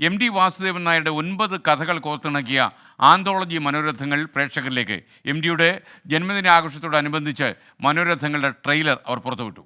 M D Vasudevan നായരുടെ ഒൻപത് കഥകൾ കോർത്തിണക്കിയ ആന്തോളജി മനോരഥങ്ങൾ പ്രേക്ഷകരിലേക്ക് എം ഡിയുടെ ജന്മദിനാഘോഷത്തോടനുബന്ധിച്ച് മനോരഥങ്ങളുടെ ട്രെയിലർ അവർ പുറത്തുവിട്ടു.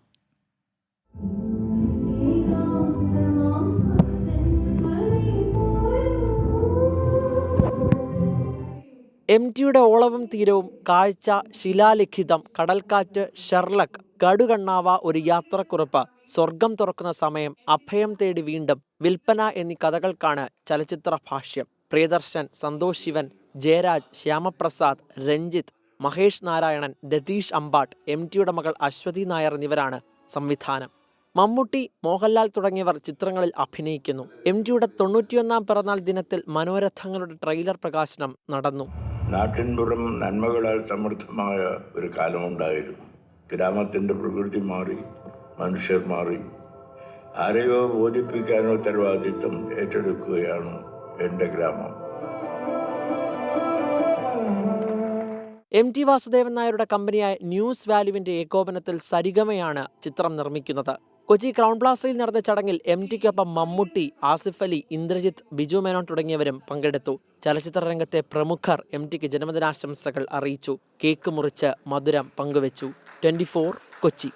എം ടിയുടെ ഓളവും തീരവും കാഴ്ച ശിലാലിഖിതം കടൽക്കാറ്റ് ഷെർലക് കടുകണ്ണാവ ഒരു യാത്രക്കുറിപ്പ്. സ്വർഗം തുറക്കുന്ന സമയം അഭയം തേടി വീണ്ടും വിൽപ്പന എന്നീ കഥകൾക്കാണ് ചലച്ചിത്ര ഭാഷ്യം പ്രിയദർശൻ സന്തോഷ് ശിവൻ ജയരാജ് ശ്യാമപ്രസാദ് രഞ്ജിത്ത് മഹേഷ് നാരായണൻ രതീഷ് അമ്പാട്ട് എം ടിയുടെ മകൾ അശ്വതി നായർ എന്നിവരാണ് സംവിധാനം. മമ്മൂട്ടി മോഹൻലാൽ തുടങ്ങിയവർ ചിത്രങ്ങളിൽ അഭിനയിക്കുന്നു. എം ടിയുടെ തൊണ്ണൂറ്റിയൊന്നാം പിറന്നാൾ ദിനത്തിൽ മനോരഥങ്ങളുടെ ട്രെയിലർ പ്രകാശനം നടന്നു. നാട്ടിൻപുറം നന്മകളാൽ സമൃദ്ധമായ ഒരു കാലമുണ്ടായിരുന്നു. ഗ്രാമത്തിന്റെ പ്രകൃതി മാറി മനുഷ്യർ മാറി. ആരെയോ ബോധിപ്പിക്കാനോ ഉത്തരവാദിത്വം ഏറ്റെടുക്കുകയാണ് എന്റെ ഗ്രാമം. എം ടി വാസുദേവൻ നായരുടെ കമ്പനിയായ ന്യൂസ് വാല്യുവിന്റെ ഏകോപനത്തിൽ സരിഗമയാണ് ചിത്രം നിർമ്മിക്കുന്നത്. കൊച്ചി ക്രൗൺ പ്ലാസയിൽ നടന്ന ചടങ്ങിൽ എം ടിക്കൊപ്പം മമ്മൂട്ടി ആസിഫ് അലി ഇന്ദ്രജിത്ത് ബിജു മേനോൻ തുടങ്ങിയവരും പങ്കെടുത്തു. ചലച്ചിത്ര രംഗത്തെ പ്രമുഖർ എം ടിക്ക് ജന്മദിനാശംസകൾ അറിയിച്ചു. കേക്ക് മുറിച്ച് മധുരം പങ്കുവച്ചു. ട്വന്റി കൊച്ചി.